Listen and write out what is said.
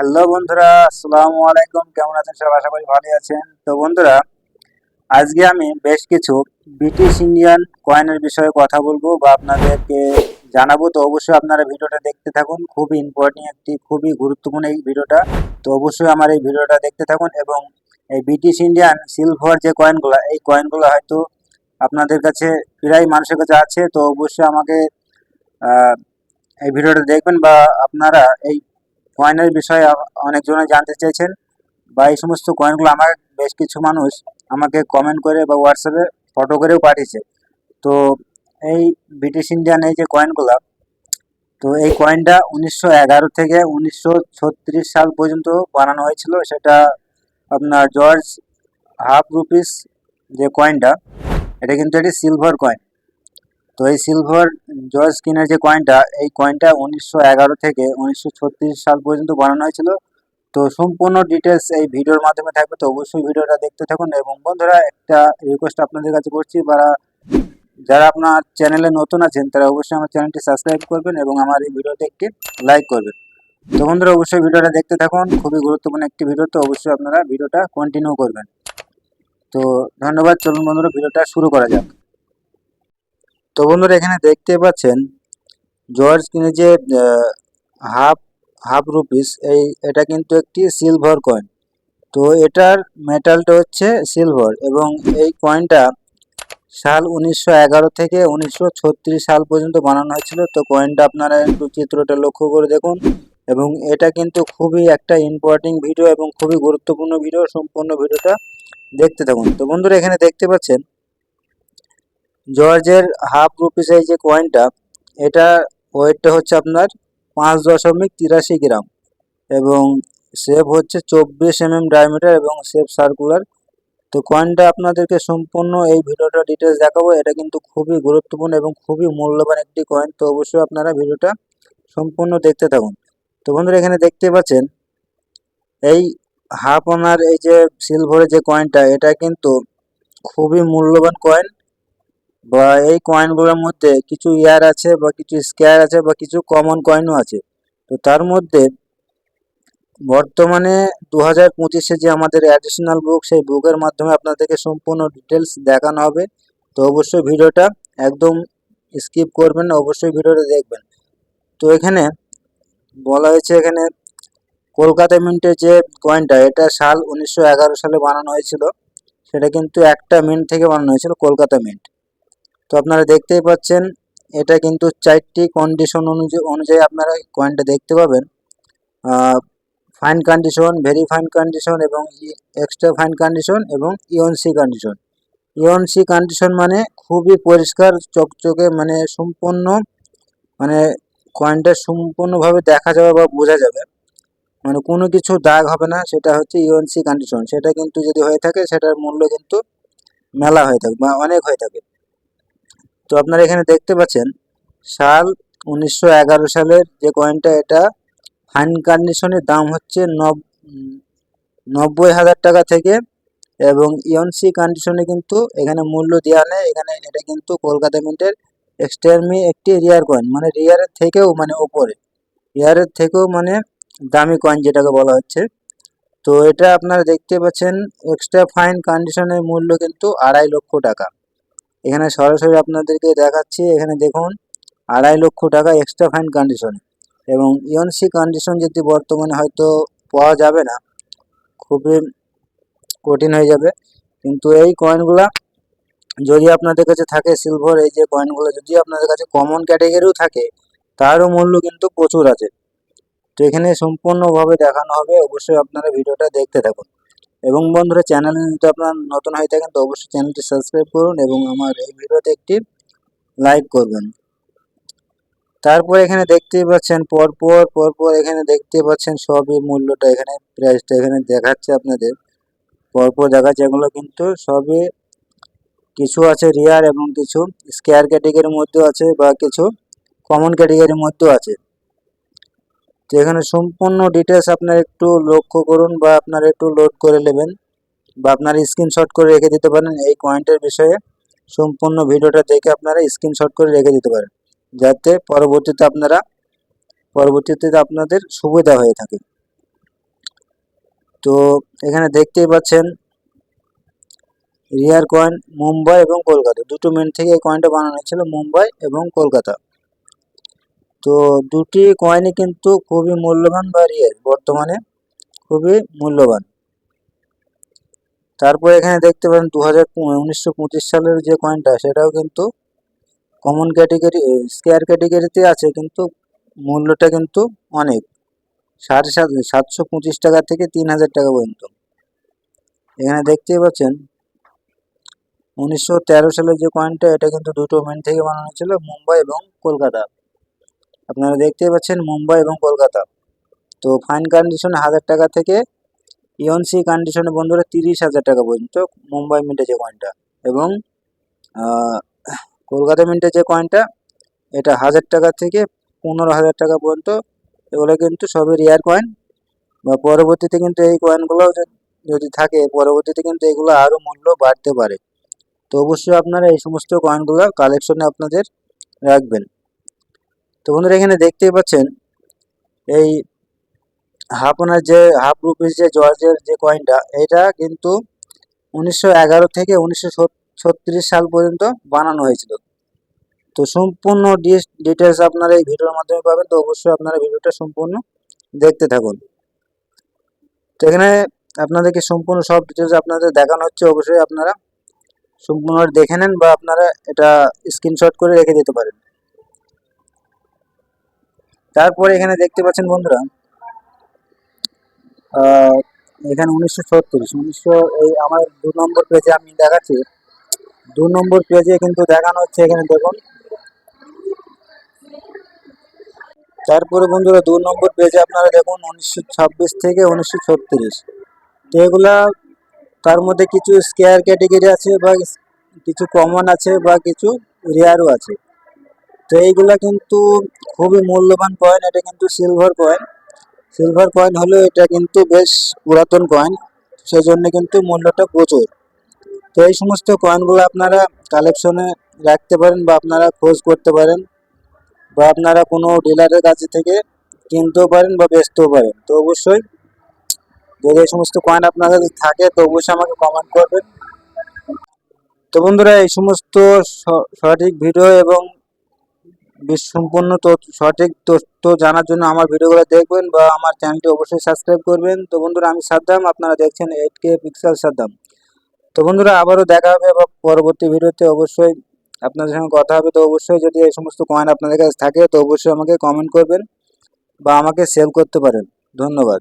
Hello বন্ধুরা, আসসালামু আলাইকুম। কেমন আছেন সব? আশা করি ভালো আছেন। তো বন্ধুরা, আজকে আমি বেশ কিছু ব্রিটিশ ইন্ডিয়ান কয়েনের বিষয়ে কথা বলব বা আপনাদেরকে জানাব। তো অবশ্যই আপনারা ভিডিওটা দেখতে থাকুন। খুবই ইম্পর্টেন্ট একটি, খুবই গুরুত্বপূর্ণ এই ভিডিওটা। তো অবশ্যই আমার এই ভিডিওটা দেখতে থাকুন এবং এই ব্রিটিশ ইন্ডিয়ান সিলভার যে কয়েনগুলো এই কয়েনগুলো হয়তো আপনাদের কাছে প্রায় মানুষের কাছে আছে। তো অবশ্যই আমাকে এই ভিডিওটা দেখবেন বা আপনারা এই কয়েনের বিষয়ে অনেকজনে জানতে চেয়েছেন বা এই সমস্ত কয়েনগুলো আমার বেশ কিছু মানুষ আমাকে কমেন্ট করে বা হোয়াটসঅ্যাপে ফটো করেও পাঠিয়েছে। তো এই ব্রিটিশ ইন্ডিয়ান এই যে কয়েনগুলো তো এই কয়েনটা উনিশশো এগারো থেকে উনিশশো ছত্রিশ সাল পর্যন্ত বানানো হয়েছিল। সেটা আপনার জর্জ হাফ রুপিস যে কয়েনটা এটা কিন্তু একটি সিলভার কয়েন তো এই সিলভার জর্জ কিনের যে কয়েনটা এই কয়েনটা উনিশশো এগারো থেকে উনিশশো ছত্রিশ সাল পর্যন্ত বানানো হয়েছিল। তো সম্পূর্ণ ডিটেলস এই ভিডিওর মাধ্যমে থাকবে। তো অবশ্যই ভিডিওটা দেখতে থাকুন এবং বন্ধুরা, একটা রিকোয়েস্ট আপনাদের কাছে করছি বা যারা আপনার চ্যানেলে নতুন আছেন, তারা অবশ্যই আমার চ্যানেলটি সাবস্ক্রাইব করবেন এবং আমার এই ভিডিওতে একটি লাইক করবেন। তো বন্ধুরা, অবশ্যই ভিডিওটা দেখতে থাকুন। খুবই গুরুত্বপূর্ণ একটি ভিডিও তো অবশ্যই আপনারা ভিডিওটা কন্টিনিউ করবেন। তো ধন্যবাদ। চলুন বন্ধুরা ভিডিওটা শুরু করা যাক। তো বন্ধুরা এখানে দেখতে পাচ্ছেন জর্জ কিনে যে হাফ হাফ রুপিস এই, এটা কিন্তু একটি সিলভার কয়েন তো এটার মেটালটা হচ্ছে সিলভার এবং এই কয়েনটা সাল উনিশশো এগারো থেকে উনিশশো ছত্রিশ সাল পর্যন্ত বানানো হয়েছিল। তো কয়েনটা আপনারা একটু চিত্রটা লক্ষ্য করে দেখুন এবং এটা কিন্তু খুবই একটা ইম্পর্টেন্ট ভিডিও এবং খুবই গুরুত্বপূর্ণ ভিডিও সম্পূর্ণ ভিডিওটা দেখতে থাকুন। তো বন্ধুরা এখানে দেখতে পাচ্ছেন জর্জের হাফ রুপিস এই যে কয়েনটা এটা ওয়েটটা হচ্ছে আপনার পাঁচ দশমিক তিরাশি গ্রাম এবং শেপ হচ্ছে চব্বিশ এম এম ডায়ামিটার এবং শেপ সার্কুলার তো কয়েনটা আপনাদেরকে সম্পূর্ণ এই ভিডিওটা ডিটেলস দেখাবো। এটা কিন্তু খুবই গুরুত্বপূর্ণ এবং খুবই মূল্যবান একটি কয়েন তো অবশ্যই আপনারা ভিডিওটা সম্পূর্ণ দেখতে থাকুন। তো বন্ধুরা, এখানে দেখতে পাচ্ছেন, এই হাফ অনার এই যে সিলভারের যে কয়েনটা এটা কিন্তু খুবই মূল্যবান কয়েন বা এই কয়েনগুলোর মধ্যে কিছু ইয়ার আছে বা কিছু স্কেয়ার আছে বা কিছু কমন কয়েনও আছে। তো তার মধ্যে বর্তমানে দু হাজার পঁচিশে যে আমাদের অ্যাডিশনাল বুক সেই বুকের মাধ্যমে আপনাদেরকে সম্পূর্ণ ডিটেলস দেখানো হবে। তো অবশ্যই ভিডিওটা একদম স্কিপ করবেন অবশ্যই ভিডিওটা দেখবেন। তো এখানে বলা হয়েছে এখানে কলকাতা মিন্টের যে কয়েনটা এটা সাল উনিশশো এগারো সালে বানানো হয়েছিল। সেটা কিন্তু একটা মিন্ট থেকে বানানো হয়েছিল, কলকাতা মিন্ট তো আপনারা দেখতেই পাচ্ছেন, এটা কিন্তু চারটি কন্ডিশন অনুযায়ী অনুযায়ী আপনারা কয়েনটা দেখতে পাবেন। Fine condition very fine condition এবং এক্সট্রা ফাইন কন্ডিশন এবং ইওনসি কন্ডিশন ইওনসি কন্ডিশন মানে খুবই পরিষ্কার, চকচকে মানে সম্পূর্ণ মানে কয়েনটা সম্পূর্ণভাবে দেখা যাবে বা বোঝা যাবে। মানে কোনো কিছু দাগ হবে না, সেটা হচ্ছে ইওনসি কন্ডিশন সেটা কিন্তু যদি হয়ে থাকে, সেটার মূল্য কিন্তু মেলা হয়ে থাকে, বা অনেক হয়ে থাকে। তো আপনারা এখানে দেখতে পাচ্ছেন, সাল উনিশশো এগারো সালের যে কয়েনটা এটা ফাইন কন্ডিশনের দাম হচ্ছে নব্বই হাজার টাকা থেকে এবং ইয়নসি কন্ডিশনে কিন্তু এখানে মূল্য দেওয়া নেই। এখানে এটা কিন্তু কলকাতা মিন্টের এক্সট্রামি একটি রিয়ার কয়েন মানে রিয়ারের থেকেও মানে ওপরে রিয়ারের থেকেও মানে দামি কয়েন যেটাকে বলা হচ্ছে। তো এটা আপনারা দেখতে পাচ্ছেন এক্সট্রা ফাইন কন্ডিশনের মূল্য কিন্তু আড়াই লক্ষ টাকা। এখানে সরাসরি আপনাদেরকে দেখাচ্ছি, এখানে দেখুন, আড়াই লক্ষ টাকা এক্সট্রা ফাইন কন্ডিশনে এবং ইয়নসি কন্ডিশন যদি বর্তমানে হয়তো পাওয়া যাবে না, খুবই কঠিন হয়ে যাবে। কিন্তু এই কয়েনগুলা যদি আপনাদের কাছে থাকে সিলভার এই যে কয়েনগুলো যদি আপনাদের কাছে কমন ক্যাটাগরিও থাকে, তারও মূল্য কিন্তু প্রচুর আছে। তো এখানে সম্পূর্ণভাবে দেখানো হবে, অবশ্যই আপনারা ভিডিওটা দেখতে থাকুন। এবং বন্ধুরা চ্যানেলে যদি আপনার নতুন হয়ে থাকেন, তো অবশ্যই চ্যানেলটি সাবস্ক্রাইব করুন এবং আমার এই ভিডিওতে একটি লাইক করবেন। তারপর এখানে দেখতেই পাচ্ছেন, পরপর পরপর এখানে দেখতে পাচ্ছেন, সবই মূল্যটা এখানে প্রাইসটা এখানে দেখাচ্ছে আপনাদের। পরপর দেখাচ্ছে এগুলো কিন্তু সবই কিছু আছে রিয়ার এবং কিছু স্কেয়ার ক্যাটেগরির মধ্যেও আছে বা কিছু কমন ক্যাটেগরির মধ্যেও আছে। তো এখানে সম্পূর্ণ ডিটেলস আপনারা একটু লক্ষ্য করুন বা আপনারা একটু লোড করে নেবেন বা আপনারা স্ক্রিনশট করে রেখে দিতে পারেন এই কয়েনটার বিষয়ে। সম্পূর্ণ ভিডিওটা দেখে আপনারা স্ক্রিনশট করে রেখে দিতে পারেন, যাতে পরবর্তীতে আপনারা, পরবর্তীতে আপনাদের সুবিধা হয়ে থাকে। তো এখানে দেখতেই পাচ্ছেন রিয়ার কয়েন মুম্বাই এবং কলকাতা। দুটো মেন থেকে এই কয়েনটা বানানো হয়েছিল মুম্বাই এবং কলকাতা। তো দুটি কয়েনই কিন্তু খুবই মূল্যবান বা রিয়ার বর্তমানে খুবই মূল্যবান। তারপর এখানে দেখতে পারেন দু হাজার সালের যে কয়েনটা সেটাও কিন্তু কমন ক্যাটেগরি স্কেয়ার ক্যাটেগরিতে আছে, কিন্তু মূল্যটা কিন্তু অনেক। সাড়ে সাত, সাতশো পঁচিশ টাকা থেকে তিন হাজার টাকা পর্যন্ত। এখানে দেখতেই পাচ্ছেন, উনিশশো তেরো সালের যে কয়েনটা এটা কিন্তু দুটো মেন থেকে বানানো ছিল, মুম্বাই এবং কলকাতা। আপনারা দেখতেই পাচ্ছেন মুম্বাই এবং কলকাতা। তো ফাইন কন্ডিশনে হাজার টাকা থেকে ইয়নসি কন্ডিশনে বন্ধুরা তিরিশ হাজার টাকা পর্যন্ত মুম্বাই মিন্টে যে কয়েনটা এবং কলকাতা মিন্টে যে কয়েনটা এটা হাজার টাকা থেকে পনেরো হাজার টাকা পর্যন্ত। এগুলো কিন্তু সবই রেয়ার কয়েন বা পরবর্তীতে কিন্তু এই কয়েনগুলো যদি থাকে, পরবর্তীতে কিন্তু এগুলো আরও মূল্য বাড়তে পারে। তো অবশ্যই আপনারা এই সমস্ত কয়েনগুলো কালেকশনে আপনাদের রাখবেন। তো বন্ধুরা, এখানে দেখতেই পাচ্ছেন, এই হাফ ওনার যে হাফ রুপিস যে জর্জের যে কয়েনটা এটা কিন্তু উনিশশো এগারো থেকে উনিশশো ছত্রিশ সাল পর্যন্ত বানানো হয়েছিল। তো সম্পূর্ণ ডিটেলস আপনারা এই ভিডিওর মাধ্যমে পাবেন, তো অবশ্যই আপনারা ভিডিওটা সম্পূর্ণ দেখতে থাকুন। তো এখানে আপনাদেরকে সম্পূর্ণ সব ডিটেলস আপনাদের দেখানো হচ্ছে, অবশ্যই আপনারা সম্পূর্ণ দেখে নেন বা আপনারা এটা স্ক্রিনশট করে রেখে দিতে পারেন। তারপরে এখানে দেখতে পাচ্ছেন বন্ধুরা এখানে উনিশশো ছত্রিশ, উনিশশো এই আমার দু নম্বর পেজে আমি দেখাচ্ছি। দু নম্বর পেজে কিন্তু দেখানো হচ্ছে এখানে দেখুন। তারপরে বন্ধুরা দু নম্বর পেজে আপনারা দেখুন উনিশশো ছাব্বিশ থেকে উনিশশো ছত্রিশ। তো এগুলা তার মধ্যে কিছু স্কেয়ার ক্যাটেগরি আছে বা কিছু কমন আছে বা কিছু রেয়ারও আছে। তো এইগুলা কিন্তু খুবই মূল্যবান কয়েন এটা কিন্তু সিলভার কয়েন সিলভার কয়েন হলেও এটা কিন্তু বেশ পুরাতন কয়েন সেই জন্য কিন্তু মূল্যটা প্রচুর। তো এই সমস্ত কয়েনগুলো আপনারা কালেকশনে রাখতে পারেন বা আপনারা খোঁজ করতে পারেন বা আপনারা কোনো ডিলারের কাছে থেকে কিনতেও পারেন বা বেচতেও পারেন। তো অবশ্যই যদি এই সমস্ত কয়েন আপনার কাছে থাকে, তো অবশ্যই আমাকে কমেন্ট করবেন। তো বন্ধুরা, এই সমস্ত সঠিক ভিডিও এবং সম্পূর্ণ সঠিক তথ্য জানার জন্য আমার ভিডিওগুলো দেখবেন বা আমার চ্যানেলটি অবশ্যই সাবস্ক্রাইব করবেন। তো বন্ধুরা, আমি সাদ্দাম, আপনারা দেখছেন এইট কে পিক্সেল সাদ্দাম। তো বন্ধুরা, আবারও দেখা হবে এবং পরবর্তী ভিডিওতে। অবশ্যই আপনাদের সঙ্গে কথা হবে। তো অবশ্যই যদি এই সমস্ত কয়েন আপনাদের কাছে থাকে, তো অবশ্যই আমাকে কমেন্ট করবেন বা আমাকে সেল করতে পারেন। ধন্যবাদ।